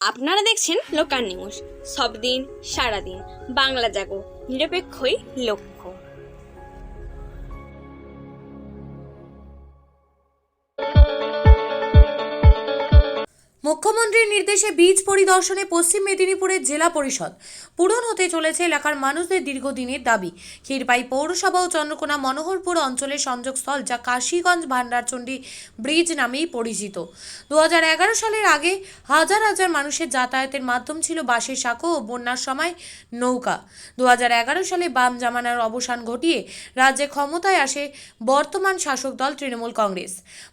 আপনারা দেখছেন local news. সব দিন সারাদিন। বাংলা জাগো নিরপেক্ষই লক্ষ্য। মুখ্যমন্ত্রীর নির্দেশে বীজ পরিদর্শনে পশ্চিম মেদিনীপুরের জেলা পরিষদ পূরণ হতে চলেছে এলাকার মানুষদের দীর্ঘদিনের দাবি। ক্ষীরপাই পৌরসভা ও চন্দ্রকোনা মনোহরপুর অঞ্চলের সংযোগস্থল যা কাশীগঞ্জ, ভান্ডারচণ্ডী ব্রিজ নামেই পরিচিত। দু হাজার এগারো সালের আগে হাজার হাজার মানুষের যাতায়াতের মাধ্যম ছিল বাসের সাঁকো ও বন্যার সময় নৌকা। দু হাজার এগারো সালে বাম জামানার অবসান ঘটিয়ে রাজ্যে ক্ষমতায় আসে বর্তমান শাসক দল তৃণমূল কংগ্রেস।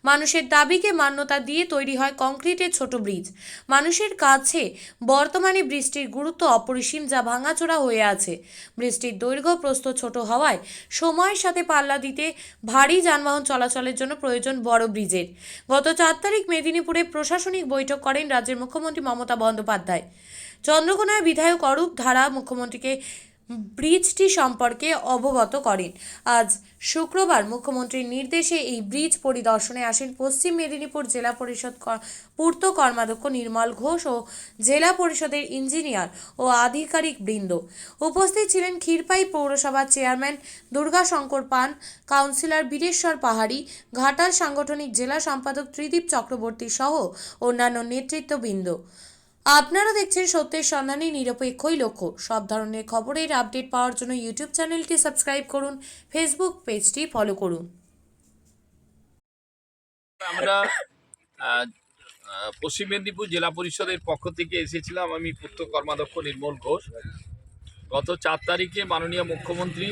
মানুষের দাবিকে মান্যতা দিয়ে তৈরি হয় কংক্রিটের ছোট ব্রিজ। মানুষের কাছে বর্তমানে বৃষ্টির গুরুত্ব অপরিসীম যা ভাঙাচোরা হয়ে আছে। বৃষ্টির দৈর্ঘ্য প্রস্থ ছোট হওয়ায় সময়ের সাথে পাল্লা দিতে ভারী যানবাহন চলাচলের জন্য প্রয়োজন বড় ব্রিজের। গত চার তারিখ মেদিনীপুরে প্রশাসনিক বৈঠক করেন রাজ্যের মুখ্যমন্ত্রী মমতা বন্দ্যোপাধ্যায়। চন্দ্রকোনায় বিধায়ক অরূপ ধারা মুখ্যমন্ত্রীকে ব্রিজটি সম্পর্কে অবগত করেন। আজ শুক্রবার মুখ্যমন্ত্রীর নির্দেশে এই ব্রিজ পরিদর্শনে আসেন পশ্চিম মেদিনীপুর জেলা পরিষদ পূর্ত কর্মাধ্যক্ষ নির্মল ঘোষ ও জেলা পরিষদের ইঞ্জিনিয়ার ও আধিকারিক বৃন্দ। উপস্থিত ছিলেন ক্ষীরপাই পৌরসভার চেয়ারম্যান দুর্গাশঙ্কর পান, কাউন্সিলর বীরেশ্বর পাহাড়ি, ঘাটাল সাংগঠনিক জেলা সম্পাদক ত্রিদীপ চক্রবর্তী সহ অন্যান্য নেতৃত্ববৃন্দ। আপনারা দেখছেন সত্যের সন্ধানী নিরপেক্ষই লক্ষ্য। সব ধরনের খবরের আপডেট পাওয়ার জন্য ইউটিউব চ্যানেলটি সাবস্ক্রাইব করুন ফেসবুক পেজটি ফলো করুন। আমরা পশ্চিম মেদিনীপুর জেলা পরিষদের পক্ষ থেকে এসেছিলাম আমি পূর্ত কর্মাধ্যক্ষ নির্মল ঘোষ। গত চার তারিখে মাননীয় মুখ্যমন্ত্রী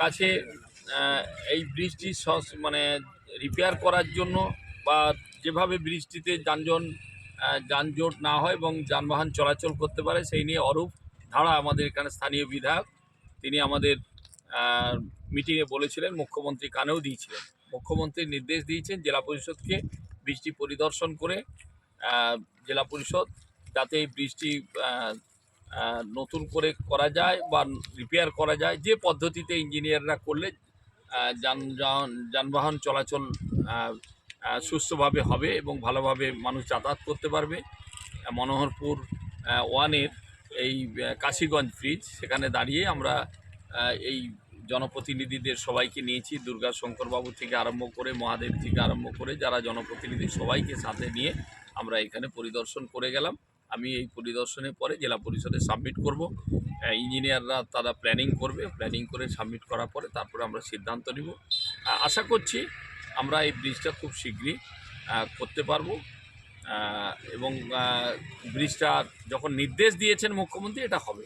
কাছে এই ব্রিজটি মানে রিপেয়ার করার জন্য বা যেভাবে ব্রিজটিতে যানজট আহ, যানজট না হয় এবং যানবাহন চলাচল করতে পারে, সেই নিয়ে অরূপ ধারা আমাদের এখানে স্থানীয় বিধায়ক, তিনি আমাদের মিটিংয়ে বলেছিলেন, মুখ্যমন্ত্রী কানেও দিয়েছিলেন। মুখ্যমন্ত্রী নির্দেশ দিয়েছেন জেলা পরিষদকে বৃষ্টি পরিদর্শন করে জেলা পরিষদ যাতে এই বৃষ্টি নতুন করে করা যায় বা রিপেয়ার করা যায়, যে পদ্ধতিতে ইঞ্জিনিয়াররা করলে যান যান- যানবাহন চলাচল সুস্থভাবে হবে এবং ভালোভাবে মানুষ যাতায়াত করতে পারবে। মনোহরপুর ওয়ানের এই কাশীগঞ্জ ব্রিজ সেখানে দাঁড়িয়ে আমরা এই জনপ্রতিনিধিদের সবাইকে নিয়েছি, দুর্গা শঙ্করবাবু থেকে আরম্ভ করে, মহাদেব থেকে আরম্ভ করে, যারা জনপ্রতিনিধি সবাইকে সাথে নিয়ে আমরা এখানে পরিদর্শন করে গেলাম। আমি এই পরিদর্শনের পরে জেলা পরিষদে সাবমিট করব। ইঞ্জিনিয়াররা তারা প্ল্যানিং করবে। প্ল্যানিং করে সাবমিট করার পরে তারপরে আমরা সিদ্ধান্ত নিব। আশা করছি আমরা এই ব্রিজটা খুব শীঘ্রই করতে পারব। এবং ব্রিজটা যখন নির্দেশ দিয়েছেন মুখ্যমন্ত্রী, এটা হবে।